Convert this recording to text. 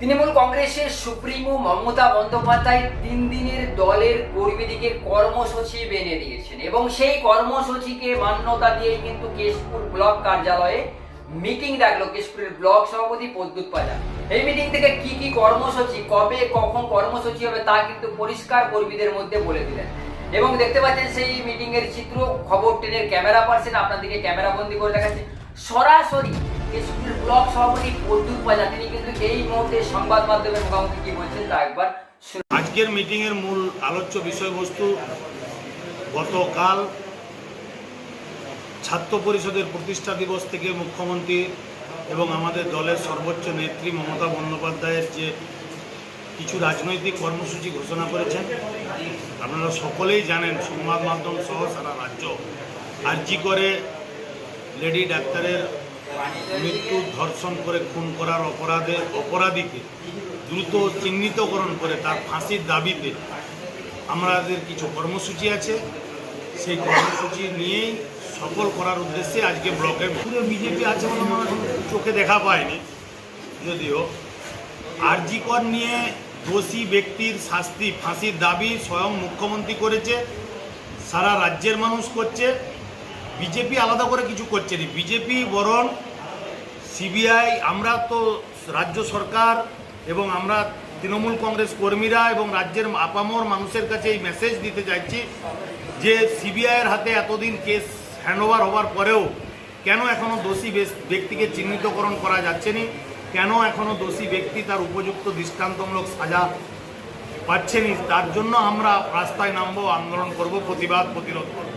তৃণমূল কংগ্রেসের সুপ্রিমো মমতা বন্দ্যোপাধ্যায় তিন দিনের দলের কর্মীদিকে কর্মসূচি বেঁধে দিয়েছেন। এবং সেই কর্মসূচিকে মান্যতা দিয়ে কিন্তু কেশপুর ব্লক কার্যালয়ে মিটিং ডাকলো, কেশপুরের ব্লক সভাপতি প্রদ্যুৎ পাজা এই মিটিং থেকে কি কি কর্মসূচি, কবে, কখন কর্মসূচি হবে তা কিন্তু পরিষ্কার কর্মীদের মধ্যে বলে দিলেন। এবং দেখতে পাচ্ছেন সেই মিটিং এর চিত্র, খবর টেনের ক্যামেরা পার্সেন আপনাদেরকে ক্যামেরা বন্দি করে দেখাচ্ছে। সরাসরি কেশপুরের ব্লক সভাপতি তিনি কিন্তু এই মুহূর্তে সংবাদ মাধ্যমের মুখোমুখি কি বলছেন তা একবার। আজকের মিটিংয়ের মূল আলোচ্য বিষয়বস্তু, গতকাল ছাত্র পরিষদের প্রতিষ্ঠা দিবস থেকে মুখ্যমন্ত্রী এবং আমাদের দলের সর্বোচ্চ নেত্রী মমতা বন্দ্যোপাধ্যায়ের যে কিছু রাজনৈতিক কর্মসূচি ঘোষণা করেছেন, আপনারা সকলেই জানেন, সংবাদ মাধ্যম সহ সারা রাজ্য আর্জি করে লেডি ডাক্তারের মৃত্যু ধর্ষণ করে খুন করার অপরাধে অপরাধীকে দ্রুত চিহ্নিতকরণ করে তার ফাঁসির দাবিতে আমাদের কিছু কর্মসূচি আছে। সেই কর্মসূচি নিয়েই সফল করার উদ্দেশ্যে আজকে ব্লকে পুরো বিজেপি আছে আমার চোখে দেখা পায়নি। যদিও আরজিকর নিয়ে দোষী ব্যক্তির শাস্তি, ফাঁসির দাবি স্বয়ং মুখ্যমন্ত্রী করেছে, সারা রাজ্যের মানুষ করছে। বিজেপি আলাদা করে কিছু করছে না। বিজেপি বরং সিবিআই, আমরা তো রাজ্য সরকার এবং আমরা তৃণমূল কংগ্রেস কর্মীরা এবং রাজ্যের আপামর মানুষের কাছে এই মেসেজ দিতে চাইছি যে সিবিআইয়ের হাতে এতদিন কেস হ্যান্ডওভার হওয়ার পরেও কেন এখনও দোষী ব্যক্তিকে চিহ্নিতকরণ করা যাচ্ছে না? কেন এখনও দোষী ব্যক্তি তার উপযুক্ত দৃষ্টান্তমূলক সাজা পাচ্ছে পাচ্ছেনি তার জন্য আমরা রাস্তায় নামবো, আন্দোলন করব, প্রতিবাদ, প্রতিরোধ করব।